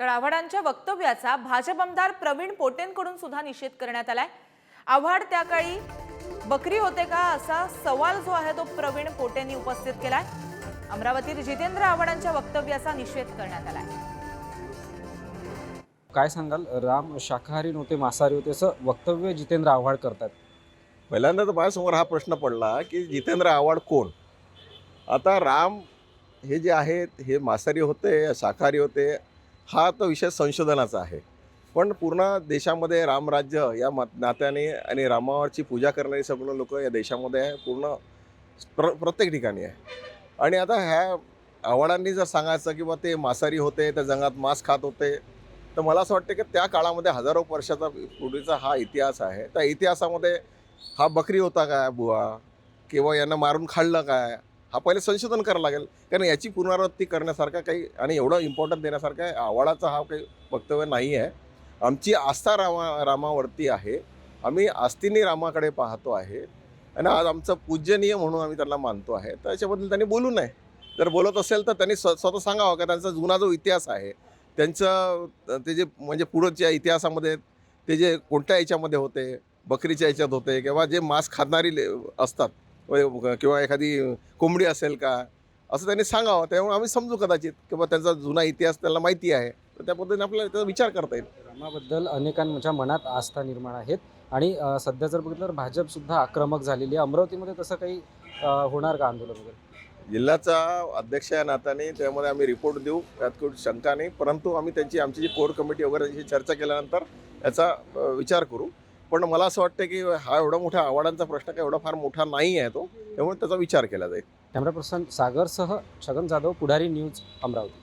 तर आव्हाडांच्या वक्तव्याचा भाजप आमदार प्रवीण पोटेंकडून सुद्धा निषेध करण्यात आलाय. आव्हाड त्या काळी बकरी होते का असा सवाल जो आहे तो प्रवीण पोटेंनी उपस्थित केलाय. अमरावतीत जितेंद्र आव्हाडांच्या वक्तव्याचा निषेध करण्यात आलाय. काय सांगाल? राम शाकाहारी नव्हते मांसाहारी होते असं वक्तव्य जितेंद्र आव्हाड करतात. पहिल्यांदा तर माझ्यासमोर हा प्रश्न पडला की जितेंद्र आव्हाड कोण? आता राम हे जे आहेत हे मांसाहारी होते शाकाहारी होते हा तो विषय संशोधनाचा आहे. पण पूर्ण देशामध्ये रामराज्य या मत नात्याने आणि रामावरची पूजा करणारी सगळं लोक या देशामध्ये आहे. पूर्ण प्र प्रत्येक ठिकाणी आहे. आणि आता ह्या आव्हाडांनी जर सांगायचं किंवा ते मांसाहारी होते त्या जंगात मांस खात होते तर मला असं वाटतं की त्या काळामध्ये हजारो वर्षाचा पूर्वीचा हा इतिहास आहे. त्या इतिहासामध्ये हा बकरी होता काय बुवा? किंवा यांना मारून खाल्लं काय? हा पहिले संशोधन करावं लागेल. कारण याची पुनरावृत्ती करण्यासारखा काही आणि एवढं इम्पॉर्टंट देण्यासारखा आहे आव्हाडाचा हा काही वक्तव्य नाही आहे. आमची आस्था रामा रामावरती आहे. आम्ही आस्तीने रामाकडे पाहतो आहे. आणि आज आमचं पूजनीय म्हणून आम्ही त्यांना मानतो आहे. तर याच्याबद्दल त्यांनी बोलू नये. जर बोलत असेल तर त्यांनी स्व स्वतः सांगावं का? त्यांचा जुना जो इतिहास आहे त्यांचं ते जे म्हणजे पुढच्या इतिहासामध्ये ते जे कोणत्या याच्यामध्ये होते बकरीच्या याच्यात होते किंवा जे मांस खाणारी ले- असतात किंवा एखादी कोंबडी असेल का? असं त्यांनी सांगावं. त्यामुळे आम्ही समजू कदाचित किंवा त्यांचा जुना इतिहास त्यांना माहिती आहे. तर त्या पद्धतीने आपल्याला त्याचा विचार करता येईल. रामाबद्दल अनेकांच्या मनात आस्था निर्माण आहेत. आणि सध्या जर बघितलं तर भाजप सुद्धा आक्रमक झालेली आहे. अमरावतीमध्ये तसं काही होणार का आंदोलन वगैरे? जिल्ह्याचा अध्यक्ष या नात्याने त्यामध्ये आम्ही रिपोर्ट देऊ. यात काही शंका नाही. परंतु आम्ही त्यांची आमची जी कोर कमिटी वगैरे याची चर्चा केल्यानंतर याचा विचार करू. पण मला असं वाटतं की हा एवढा मोठा आव्हाडांचा प्रश्न काय एवढा फार मोठा नाही आहे तो त्यामुळे त्याचा विचार केला जाईल. कॅमेरा पर्सन सागरसह छगन जाधव पुढारी न्यूज अमरावती.